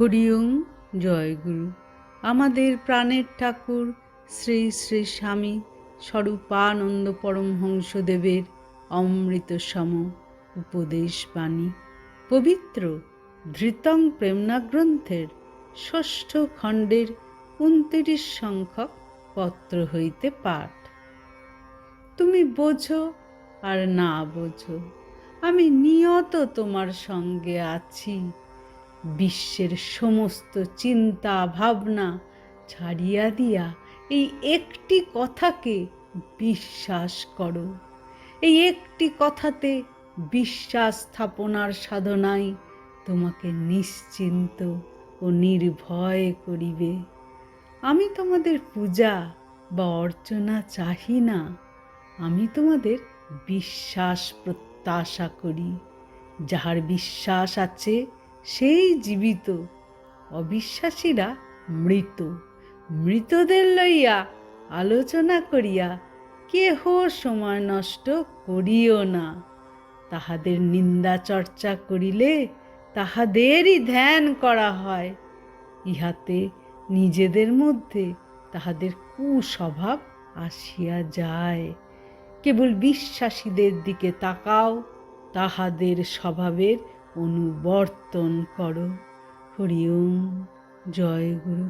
হরিওম জয়গুরু আমাদের প্রাণের ঠাকুর শ্রী শ্রী স্বামী স্বরূপানন্দ পরমহংসদেবের অমৃত সম উপদেশ বাণী। পবিত্র ধৃতং প্রেমনা গ্রন্থের ষষ্ঠ খণ্ডের উনত্রিশ সংখ্যক পত্র হইতে পাঠ। তুমি বোঝো আর না বোঝো। আমি নিয়ত তোমার সঙ্গে আছি। বিশ্বের সমস্ত চিন্তা ভাবনা ছাড়িয়া দিয়া এই একটি কথাকে বিশ্বাস করো। এই একটি কথাতে বিশ্বাস স্থাপনার সাধনায় তোমাকে নিশ্চিন্ত ও নির্ভয় করিবে। আমি তোমাদের পূজা বা অর্চনা চাহি না, আমি তোমাদের বিশ্বাস প্রত্যাশা করি। যাহার বিশ্বাস আছে সেই জীবিত। অবিশ্বাসীরা মৃত। মৃতদের লইয়া আলোচনা করিয়া কেহ সময় নষ্ট করিও না। তাহাদের নিন্দা চর্চা করিলে তাহাদেরই ধ্যান করা হয়। ইহাতে নিজেদের মধ্যে তাহাদের কুস্বভাব আসিয়া যায়। কেবল বিশ্বাসীদের দিকে তাকাও, তাহাদের স্বভাবের অনুবর্তন করো। হরি ওম জয় গুরু।